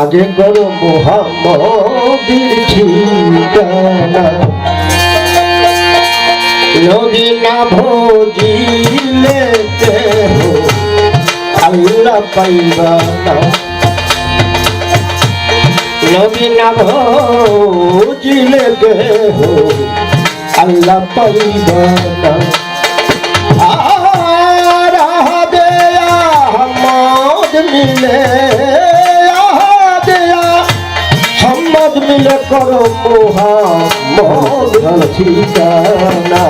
আগে করো মোহাম্মদের ঠিকানা নদী না ভোজিলে আল্লাহ পাইবা না। নদী না ভোজিলে দেহ, আল্লাহ পাইবা না আর আহমদ মিলে আহমদ মিলে করো মোহাম্মদ ঠিকানা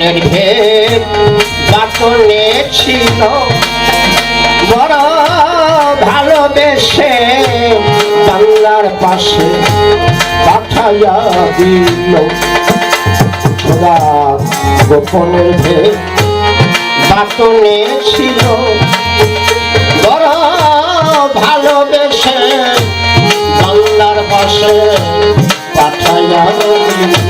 গোপনের ভেদ বাটনে ছিল বড় ভালোবেসে বাংলার পাশে পাঠাইয়া দিল। খোদা, গোপনের ভেদ বাটনে ছিল বড় ভালোবেসে বাংলার পাশে পাঠাইয়া দিল।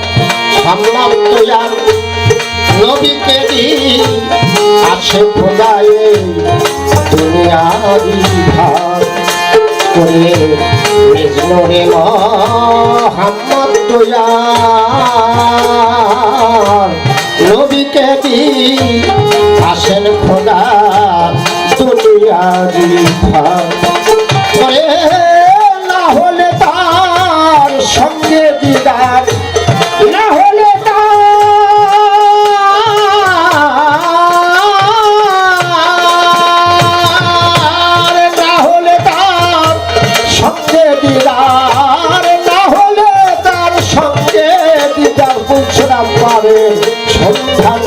পাইল না আর নবীকে আছে খোদায়ে দুনিয়ারি ভাগ। করে কৃষ্ণরে মোহাম্মদ নবীকে আসেন খোদা দুনিয়ারি ভাগ। করে না হলে তার সঙ্গে দিদার দিদার না হলে তার সঙ্গে দিদার বুঝরা পারে। সন্ধান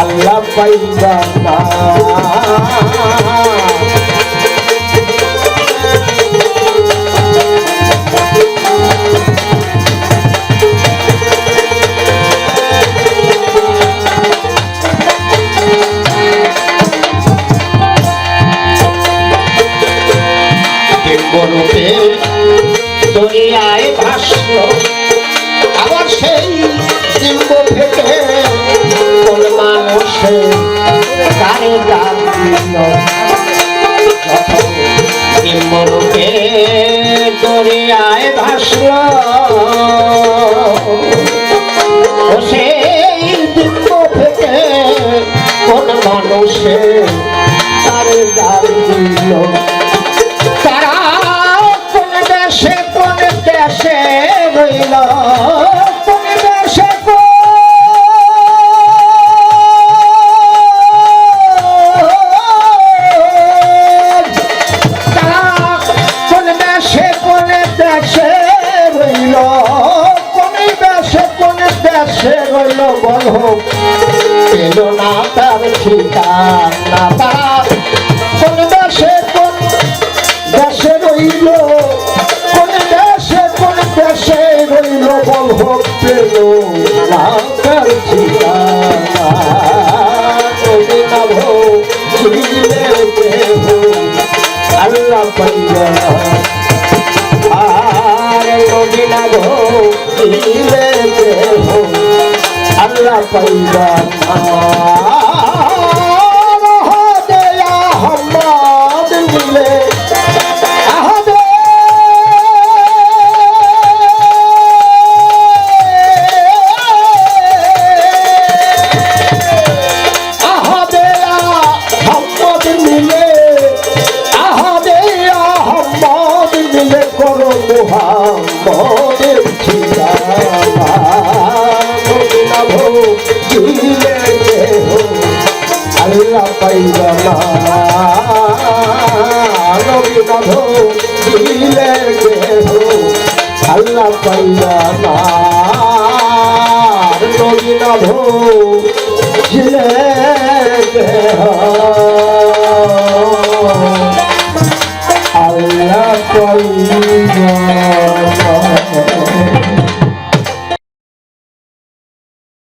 আল্লাহ পাইবা দিব্যরূপে দুনিয়ায় ভাস্য আবার সেই দিব্য ফেটে কোন মানুষে কারে গান দিল। দুনিয়ায় ভাস্য দেশে রইল, কোন দেশে কোন দেশে রইল বল। পেল না তার ঠিকানা তারা। কোন দেশে কোন দেশে রইল, কোন দেশে কোন দেশে রইল বল। পেল না পাইবা দেয়া হম্মদ মিলে। করো মুহাম্মদের নবীনাভ দিলে দেহ আল্লাহ পাইবা না। নবীনাভ দিলে দেহ